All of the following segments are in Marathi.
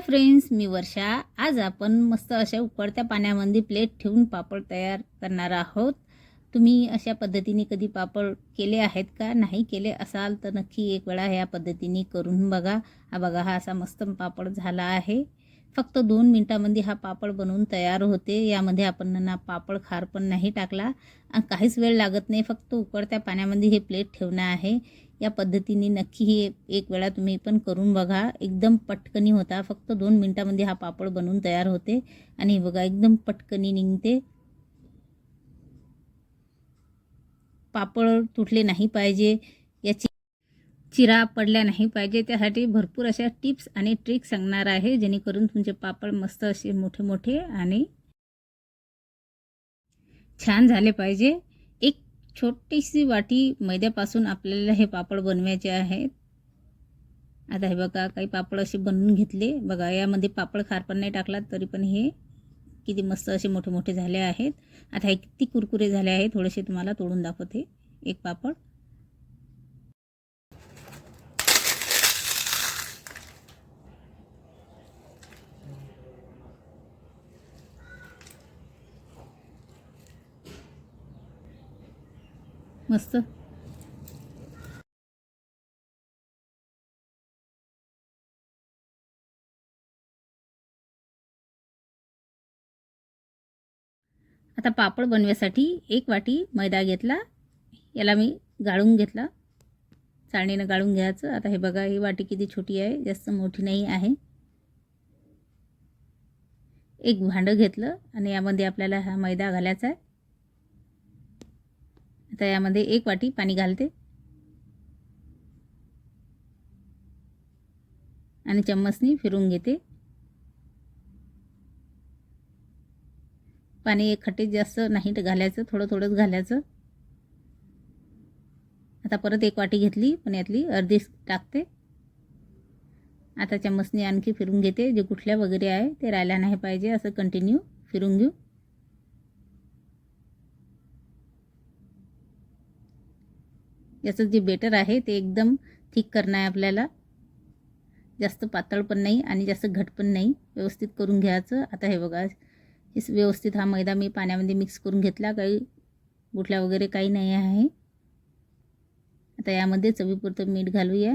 हाय फ्रेंड्स मी वर्षा. आज आपण मस्त अशा उकळत्या पाण्यामध्ये प्लेट ठेवून पापड तयार करणार आहोत. तुम्ही अशा पद्धतीने कधी पापड केले आहेत का? नाही केले असाल तर नक्की एक वेळा ह्या पद्धतीने करून बघा. हा बघा हा असा मस्त पापड झाला आहे. फक्त दोन मिनटामध्ये हा पापड बनवून तयार होते. यामध्ये आपण ना पापड खार पण नाही टाकला. आणि काहीच वेळ लागत नाही. फक्त उकळत्या पाण्यामध्ये हे प्लेट ठेवणं आहे. या पद्धतीने नक्की हे एक वेळा तुम्ही पण करून बघा. एकदम पटकनी होता. फक्त दोन मिनटामध्ये हा पापड बनवून तयार होते. आणि बघा एकदम पटकनी निघते. पापड तुटले नाही पाहिजे. याची चिरा पडल्या नाही पाहिजे. त्यासाठी भरपूर अशा टिप्स आणि ट्रिक्स सांगणार आहे जेणेकरून तुमचे पापड मस्त असे मोठे मोठे आणि छान झाले पाहिजे. एक छोटीशी वाटी मैद्यापासून आपल्याला हे पापड बनवायचे आहेत. आता हे बघा काही पापड असे बनवून घेतले. बघा यामध्ये पापड खार पण नाही टाकला तरी पण हे किती मस्त असे मोठे मोठे झाले आहेत. आता हे किती कुरकुरे झाले आहे थोडेसे तुम्हाला तोडून दाखवते. एक पापड. मस्त. आता पापड बनवण्यासाठी एक वाटी मैदा घेतला. याला मी गाळून घेतला. चाळणीनं गाळून घ्यायचं. आता हे बघा ही वाटी किती छोटी आहे जास्त मोठी नाही आहे. एक भांडं घेतलं आणि यामध्ये आपल्याला हा मैदा घालायचा आहे. आता यामध्ये एक वाटी पाणी घालते. आणि चम्मचनी फिरून घेते. पाणी एक खटे जास्त नाही घालायचं थोडं थोडंच घालायचं. आता परत एक वाटी घेतली पण यातली अर्धी टाकते. आता चम्मचनी आणखी फिरून घेते जे कुठल्या वगैरे आहे ते राहायला नाही पाहिजे असं कंटिन्यू फिरून घेऊ. याचं जे बेटर आहे ते एकदम थिक करणं आहे आपल्याला. जास्त पातळ पण नाही आणि जास्त घट पण नाही. व्यवस्थित करून घ्यायचं. आता हे बघा हे व्यवस्थित हा मैदा मी पाण्यामध्ये मिक्स करून घेतला. काही गुठल्या वगैरे काही नाही आहे. आता यामध्ये चवीपुरतं मीठ घालूया.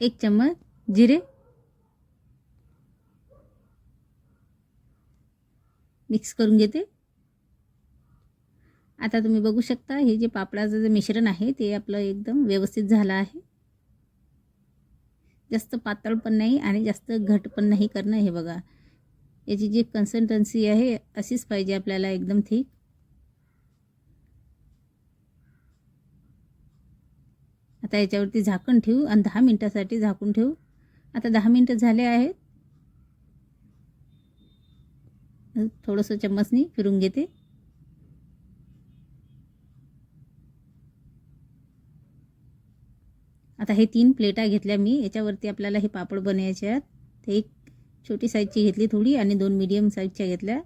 एक चम्मच जिरे. मिक्स करून घेते. आता तुम्ही बघू शकता हे जे पापडाचं जे मिश्रण आहे ते आपलं एकदम व्यवस्थित झालं आहे. जास्त पातळ पण नाही आणि जास्त घट पण नाही करणं हे बघा. याची जी कन्सिस्टन्सी आहे अशीच पाहिजे आपल्याला एकदम ठीक. आता याच्यावरती झाकण ठेवू आणि दहा मिनटासाठी झाकून ठेवू. आता दहा मिनटं झाले आहेत. थोडंसं चम्मचनी फिरून घेते. आता हे तीन प्लेटा घेतल्या मी. याच्यावरती आपल्याला हे पापड बनवायचे आहेत. ते एक छोटी साईजची घेतली थोडी आणि दोन मीडियम साईजच्या घेतल्या.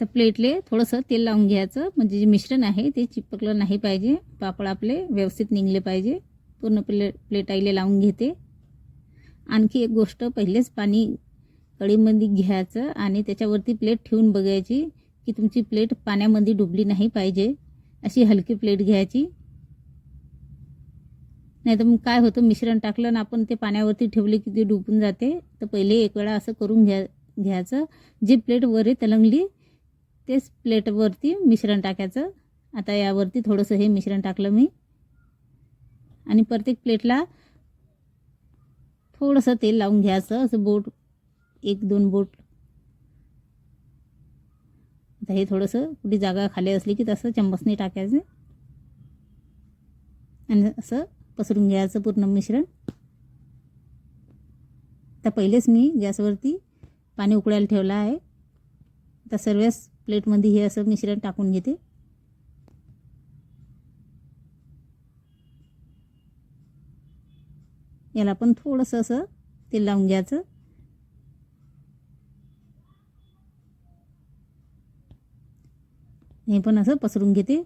तर प्लेटले थोडंसं तेल लावून घ्यायचं. म्हणजे जे मिश्रण आहे ते चिपकलं नाही पाहिजे. पापड आपले व्यवस्थित निघले पाहिजे. पूर्ण प्ले प्लेटाईले लावून घेते. आणखी एक गोष्ट पहिलेच पाणी कढीमध्ये घ्यायचं आणि त्याच्यावरती प्लेट ठेवून बघायची. की तुमची प्लेट पाण्यामध्ये डुबली नाही पाहिजे. अशी हलकी प्लेट घ्यायची. नाही तर मग काय होतं मिश्रण टाकलं ना आपण ते पाण्यावरती ठेवले की ते डुबून जाते. तर पहिले एक वेळा असं करून घ्या घ्यायचं. जी प्लेट वर तलंगली तेच प्लेटवरती मिश्रण टाकायचं. आता यावरती थोडंसं हे मिश्रण टाकलं मी. आणि प्रत्येक प्लेटला थोडंसं तेल लावून घ्यायचं. असं बोट एक दोन बोट आता हे थोडंसं कुठे जागा खाली असली की तसं चम्मचने टाकायचं आणि असं पसरून घ्यायचं पूर्ण मिश्रण. तर पहिलेच मी गॅसवरती पाणी उकळायला ठेवलं आहे. तर सर्वच प्लेटमध्ये हे असं मिश्रण टाकून घेते. याला पण थोडंसं असं तेल लावून घ्यायचं. हे पण असं पसरून घेते.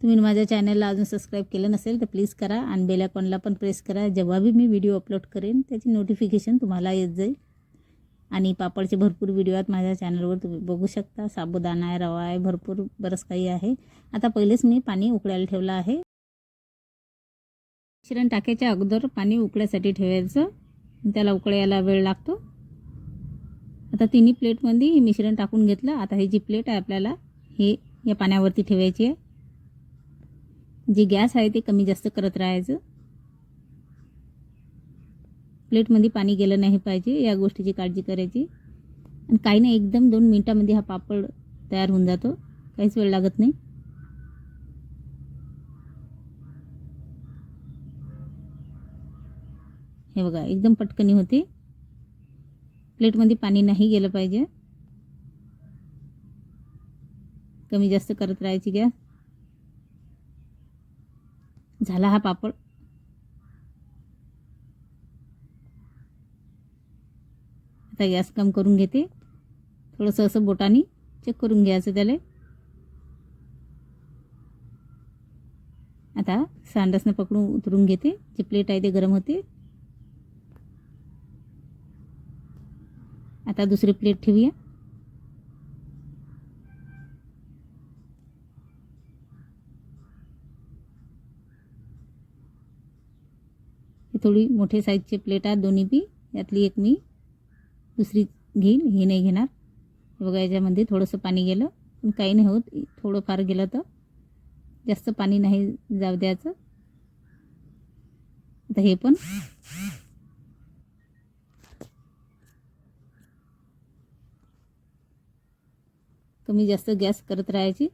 तुम्ही माझ्या चॅनलला अजून सबस्क्राईब केलं नसेल तर प्लीज करा आणि बेल आयकॉनला पण प्रेस करा. जेव्हा बी मी व्हिडिओ अपलोड करेन त्याची नोटिफिकेशन तुम्हाला येत जाईल. आणि पापडचे भरपूर व्हिडिओ आहेत माझ्या चॅनलवर तुम्ही बघू शकता. साबुदाणा आहे रवा आहे भरपूर बरंच काही आहे. आता पहिलेच मी पाणी उकळायला ठेवलं आहे. मिश्रण टाकायच्या अगोदर पाणी उकळ्यासाठी ठेवायचं. त्याला उकळायला वेळ लागतो. आता तिन्ही प्लेटमध्ये हे मिश्रण टाकून घेतलं. आता ही जी प्लेट आहे आपल्याला हे या पाण्यावरती ठेवायची आहे. जे गॅस आहे ते कमी जास्त करत राहायचं. प्लेटमध्ये पाणी गेलं नाही पाहिजे या गोष्टीची काळजी करायची. आणि काही नाही एकदम दोन मिनटामध्ये हा पापड तयार होऊन जातो. काहीच वेळ लागत नाही. हे बघा एकदम पटकनी होते. प्लेटमध्ये पाणी नाही गेलं पाहिजे. कमी जास्त करत राहायची गॅस झाला हा पापड. आता गॅस कम करून घेते. थोडंसं असं बोटाने चेक करून घ्यायचं त्याला. आता सांडसनं पकडून उतरून घेते. जे प्लेट आहे ते गरम होते. आता दुसरी प्लेट ठेवूया. हे थोडी मोठे साईजचे प्लेट आहेत दोन्ही बी. यातली एक मी दुसरी घेईन हे नाही घेणार. बघा याच्यामध्ये थोडंसं पाणी गेलं. पण काही नाही होत थोडंफार गेलं तर. जास्त पाणी नाही जाऊ द्यायचं. आता हे पण. कमी जास्त गॅस करत राहायची.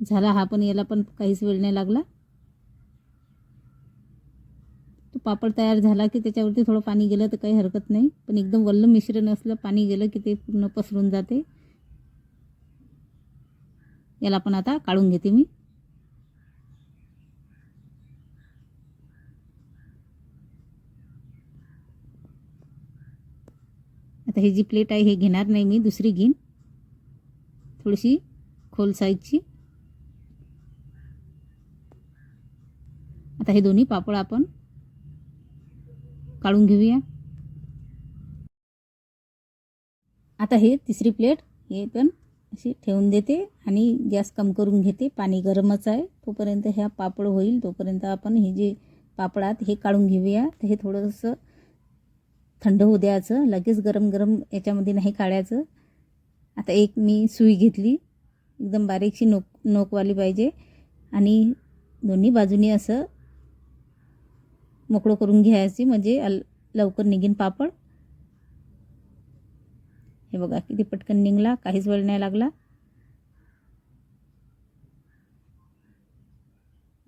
झाला हा पण याला पण काहीच वेळ नाही लागला. तो पापड तयार झाला की त्याच्यावरती थोडं पाणी गेलं तर काही हरकत नाही. पण एकदम वल्ल मिश्रण असलं पाणी गेलं की ते पूर्ण पसरून जाते. याला पण आता काढून घेते मी. हे जी प्लेट आहे हे घेणार नाही मी दुसरी घेईन. थोडीशी खोल साईजची आता हे दोन्ही पापड आपण काढून घेऊया. आता हे तिसरी प्लेट हे पण अशी ठेवून देते आणि गॅस कम करून घेते. पाणी गरमच आहे तोपर्यंत ह्या पापड होईल तोपर्यंत आपण हे जे पापडात हे काढून घेऊया. तर हे थोडंसं थंड होऊ द्यायचं लगेच गरम गरम याच्यामध्ये नाही काढायचं. आता एक मी सुई घेतली एकदम बारीकशी नोक नोकवाली पाहिजे. आणि दोन्ही बाजूनी असं मोकळं करून घ्यायची म्हणजे अल लवकर निघीन पापड. हे बघा किती पटकन निघला काहीच वेळ नाही लागला.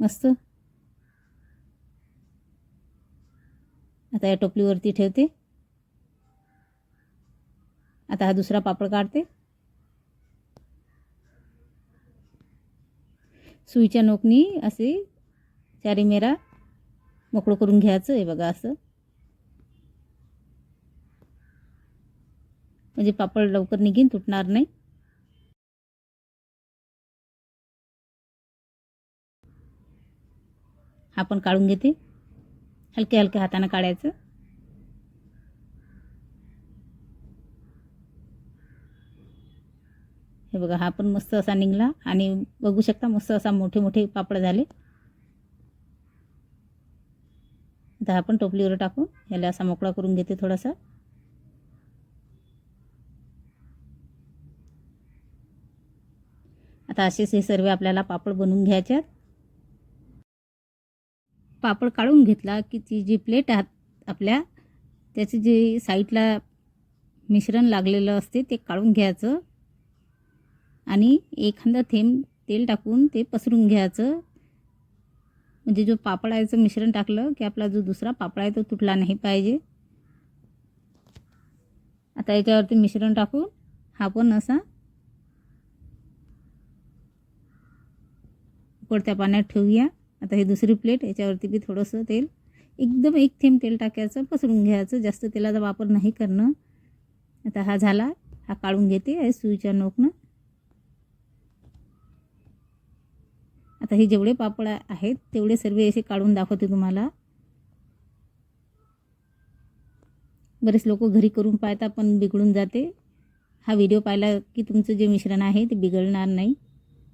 मस्त. आता या टोपलीवरती ठेवते. आता हा दुसरा पापड काढते. सुईच्या नोकनी असे चारी मेरा मोकळं करून घ्यायचं आहे बघा असं. म्हणजे पापड लवकर निघीन तुटणार नाही. हा पण काढून घेते. हलक्या हलक्या हाताने काढायचं. हे बघा हा पण मस्त असा निघाला आणि बघू शकता मस्त असा मोठे मोठे पापड झाले. आता हा पण टोपलीवर टाकून याला असा मोकळा करून घेते थोडासा. आता असेच हे सर्व आपल्याला पापड बनवून घ्यायच्यात पापड काढून घेतला की ती जी प्लेट आहात आपल्या त्याचे जे साईडला मिश्रण लागलेलं असते ते काढून घ्यायचं. आणि एखादा थेंब तेल टाकून ते पसरून घ्यायचं. म्हणजे जो पापडाचं मिश्रण टाकलं की आपला जो दुसरा पापड आहे तो तुटला नाही पाहिजे. आता याच्यावरती मिश्रण टाकून हा पण असा उकडत्या पाण्यात ठेवूया. आता हे दुसरी प्लेट याच्यावरती बी थोडंसं तेल एकदम एक थेंब तेल टाकायचं पसरून घ्यायचं. जास्त तेलाचा वापर नाही करणं. आता हा झाला हा काढून घेते आहे सुईच्या नोकनं. आता हे जेवढे पापड आहेत तेवढे सर्व असे काढून दाखवते तुम्हाला. बरेच लोक घरी करून पाहता पण बिघडून जाते. हा व्हिडिओ पाहिला की तुमचं जे मिश्रण आहे ते बिघडणार नाही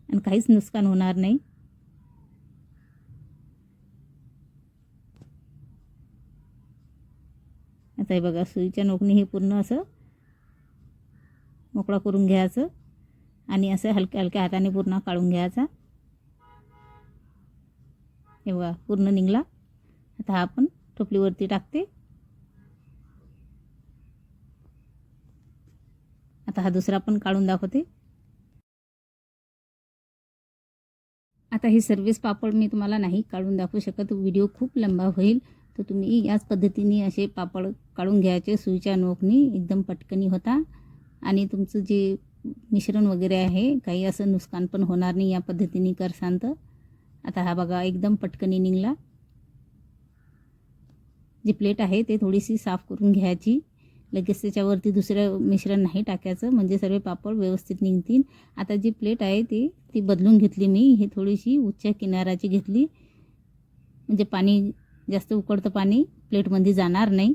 आणि काहीच नुकसान होणार नाही. आता हे बघा सुईच्या नोकणी हे पूर्ण असं मोकळा करून घ्यायचं आणि असं हलक्या हलक्या हाताने पूर्ण काढून घ्यायचा. हे बघा पूर्ण निघला. आता हा आपण टोपलीवरती टाकते. आता हा दुसरा पण काढून दाखवते. आता हे सर्विस पापड मी तुम्हाला नाही काढून दाखवू शकत. व्हिडिओ खूप लंबा होईल. तर तुम्ही याच पद्धतीने असे पापड काढून घ्यायचे. सुईच्या नोकनी एकदम पटकनी होता. आणि तुमचं जे मिश्रण वगैरे आहे काही असं नुकसान पण होणार नाही या पद्धतीने करसान तर. आता हा बघा एकदम पटकनी निघला. जी प्लेट आहे ते थोडीशी साफ करून घ्यायची. लगेच त्याच्यावरती दुसरं मिश्रण नाही टाकायचं म्हणजे सर्व पापड व्यवस्थित निघतील. आता जी प्लेट आहे ती ती बदलून घेतली मी. हे थोडीशी उच्च किनाराची घेतली. म्हणजे पाणी जास्त उकळतं पाणी प्लेटमध्ये जाणार नाही.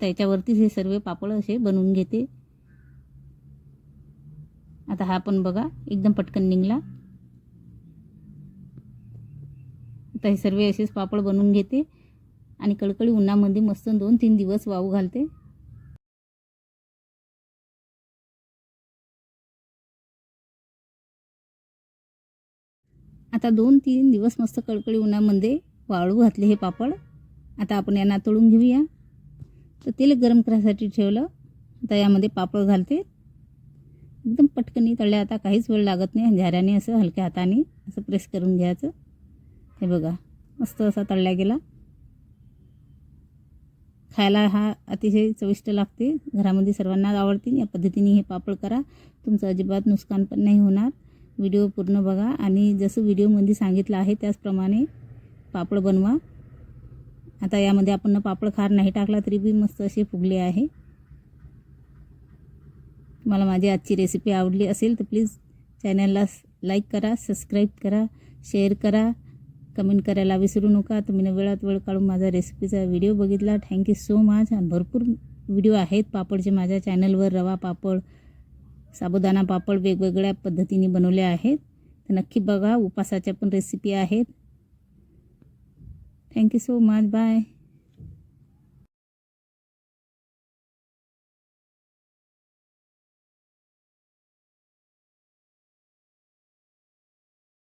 त्याच्यावरतीच हे सर्व पापड असे बनवून घेते. आता हा पण बघा एकदम पटकन निघला. आता हे सर्व असेच पापड बनवून घेते. आणि कडकडी उन्हामध्ये मस्त दोन तीन दिवस वाळू घालते. आता दोन तीन दिवस मस्त कडकडी उन्हामध्ये वाळू घातले हे पापड. आता आपण यांना तळून घेऊया. तर तेल गरम करायसाठी ठेवलं. आता यामध्ये पापड घालते. एकदम पटकनी तळल्या आता काहीच वेळ लागत नाही. झाऱ्याने असं हलक्या हाताने असं प्रेस करून घ्यायचं. हे बघा मस्त असा तळल्या गेला. खायला हा अतिशय चविष्ट लागते. घरामध्ये सर्वांना आवडतील या पद्धतीने हे पापड करा. तुमचं अजिबात नुकसान पण नाही होणार. व्हिडिओ पूर्ण बघा आणि जसं व्हिडिओमध्ये सांगितलं आहे त्याचप्रमाणे पापड बनवा. आता यामध्ये आपण पापड खार नाही टाकला तरी बी मस्त असे फुगले आहे. तुम्हाला माझी आजची रेसिपी आवडली असेल तर प्लीज चॅनलला लाईक करा सबस्क्राईब करा शेअर करा. कमेंट करायला विसरू नका. तुम्ही वेळात वेळ काढून माझा रेसिपीचा व्हिडिओ बघितला. थँक्यू सो मच आणि भरपूर व्हिडिओ आहेत पापडचे. माझ्या चॅनलवर रवा पापड साबुदाणा पापड वेगवेगळ्या पद्धतीने बनवले आहेत. तर नक्की बघा उपासाच्या पण रेसिपी आहेत. Thank you so much bye